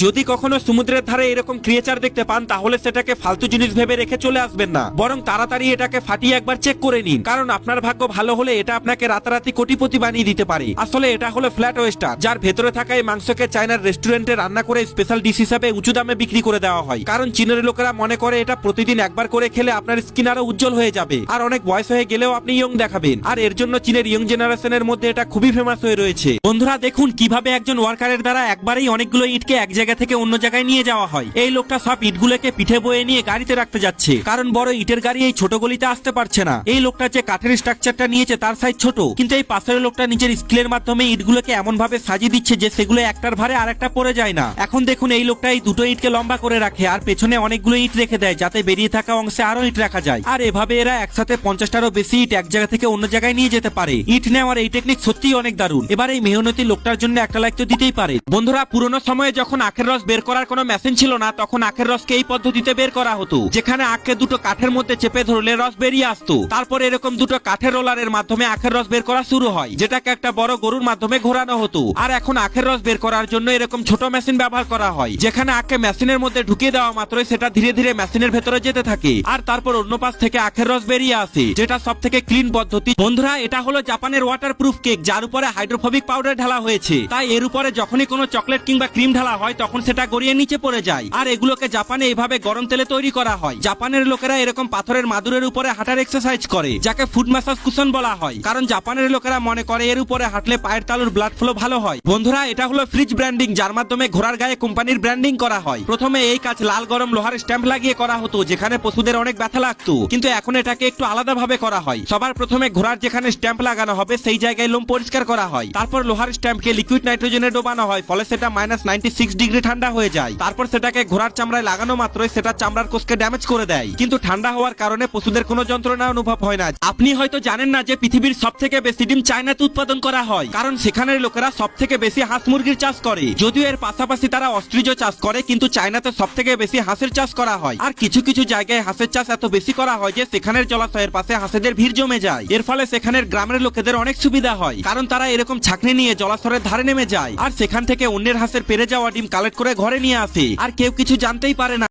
যদি কখনো সমুদ্রের ধারে এরকম ক্রিয়েচার দেখতে পান, তাহলে সেটাকে ফালতু জিনিস ভেবে রেখে চলে আসবেন না। বরং তাড়াতাড়ি এটাকে ফাটিয়ে একবার চেক করে নিন। কারণ আপনার ভাগ্য ভালো হলে এটা আপনাকে রাতারাতি কোটিপতি বানিয়ে দিতে পারে। আসলে এটা হলো ফ্ল্যাট ওয়েস্টার যার ভেতরে থাকা এই মাংসকে চায়নার রেস্টুরেন্টে রান্না করে স্পেশাল ডিশ হিসাবে উঁচু দামে বিক্রি করে দেওয়া হয়। কারণ চীনের লোকেরা মনে করে এটা প্রতিদিন একবার করে খেলে আপনার স্কিন আরও উজ্জ্বল হয়ে যাবে। আর অনেক বয়স হয়ে গেলেও আপনি ইয়ং দেখাবেন। আর এর জন্য চীনের ইয়ং জেনারেশনের মধ্যে এটা খুবই ফেমাস হয়ে রয়েছে। বন্ধুরা, দেখুন কীভাবে একজন ওয়ার্কারের দ্বারা একবারেই অনেকগুলো ইটকে এক জায়গা থেকে অন্য জায়গায় নিয়ে যাওয়া হয়। এই লোকটা সব ইটগুলোকে পিঠে বয়ে নিয়ে গাড়িতে রাখতে যাচ্ছে। কারণ বড় ইটের গাড়ি এই ছোট গলিতে আসতে পারছে না। এই লোকটা যে কাঠের স্ট্রাকচারটা নিয়েছে তার সাইজ ছোট। কিন্তু এই পাশের লোকটা নিজের স্কিলের মাধ্যমে ইটগুলোকে এমন ভাবে সাজিয়ে দিচ্ছে যে সেগুলো একটার ভারে আর একটা পড়ে যায় না। এখন দেখুন এই লোকটা এই দুটো ইটকে লম্বা করে রাখে আর পেছনে অনেকগুলো ইট রেখে দেয় যাতে বেরিয়ে থাকা অংশে আরও ইট রাখা যায়। আর এভাবে এরা একসাথে পঞ্চাশটারও বেশি ইট এক জায়গা থেকে অন্য জায়গায় নিয়ে যেতে পারে। ইট নেওয়ার এই টেকনিক সত্যিই অনেক দারুণ। এবার এই মেহনতি লোকটার জন্য একটা লাইক তো দিতেই পারে। বন্ধুরা, পুরোনো সময়ে যখন আখের রস বের করার কোনো মেশিন ছিল না, তখন আখের রসকে এই পদ্ধতিতে বের করা হতো, যেখানে আখকে দুটো কাঠের মধ্যে চেপে ধরলে রস বেরিয়ে আসতো। তারপর এরকম দুটো কাঠের রোলারের মাধ্যমে আখের রস বের করা শুরু হয়, যেটাকে একটা বড় গরুর মাধ্যমে ঘোরানো হতো। আর এখন আখের রস বের করার জন্য এরকম ছোট মেশিন ব্যবহার করা হয়, যেখানে আখকে মেশিনের মধ্যে ঢুকিয়ে দেওয়া মাত্রই সেটা ধীরে ধীরে মেশিনের ভেতরে যেতে থাকে। আর তারপর অন্য পাশ থেকে আখের রস বেরিয়ে আসে, যেটা সব থেকে ক্লিন পদ্ধতি। বন্ধুরা, এটা হলো জাপানের ওয়াটার প্রুফ কেক যার উপরে হাইড্রোফোবিক পাউডার ঢালা হয়েছে। তাই এর উপরে যখনই কোনো চকলেট কিংবা ক্রিম ঢালা হয় তখন সেটা গড়িয়ে নিচে পড়ে যায়। আর এগুলোকে জাপানে এইভাবে গরম তেলে তৈরি করা হয়। জাপানের লোকেরা এরকম পাথরের মাদুরের উপরে হাঁটার এক্সারসাইজ করে, যাকে ফুড ম্যাসাজ কুশন বলা হয়। কারণ জাপানের লোকেরা মনে করে এর উপরে হাঁটলে পায়ের তালুর ব্লাড ফ্লো ভালো হয়। বন্ধুরা, এটা হলো ফ্রিজ ব্র্যান্ডিং যার মাধ্যমে ঘোড়ার গায়ে কোম্পানির ব্র্যান্ডিং করা হয়। প্রথমে এই কাজ লাল গরম লোহার স্ট্যাম্প লাগিয়ে করা হতো, যেখানে পশুদের অনেক ব্যথা লাগতো। কিন্তু এখন এটাকে একটু আলাদা ভাবে করা হয়। সবার প্রথমে ঘোড়ার যেখানে স্ট্যাম্প লাগানো হবে, সেই জায়গায় লোম পরিষ্কার করা হয়। তারপর লোহার স্ট্যাম্পকে লিকুইড নাইট্রোজেনে ডোবানো হয়, ফলে সেটা মাইনাস নাইনটি সিক্স ডিগ্রি ঠান্ডা হয়ে যায়। তারপর সেটাকে ঘোড়ার চামড়ায় লাগানো মাত্রই সেটা চামড়ার কোষকে ড্যামেজ করে দেয়। কিন্তু ঠান্ডা হওয়ার কারণে পশুদের কোনো যন্ত্রণা অনুভব হয় না। আপনি হয়তো জানেন না যে পৃথিবীর সব থেকে বেশি ডিম চায়নাতে উৎপাদন করা হয়। কারণ সেখানের লোকেরা সব থেকে বেশি হাঁস মুরগির চাষ করে। যদিও এর পাশাপাশি তারা অস্ট্রিজ চাষ করে, কিন্তু চায়নাতে সব থেকে বেশি হাঁসের চাষ করা হয়। আর কিছু কিছু জায়গায় হাঁসের চাষ এত বেশি করা হয় যে সেখানের জলাশয়ের পাশে হাঁসেদের ভিড় জমে যায়। এর ফলে সেখানের গ্রামের লোকেদের অনেক সুবিধা হয়। কারণ তারা এরকম ছাকনি নিয়ে জলাশয়ের ধারে নেমে যায়। আর সেখান থেকে অন্যের হাঁসের পেরে যাওয়া ডিম কালেক্ট করে ঘরে নিয়ে আসে। আর কেউ কিছু জানতেই পারে না।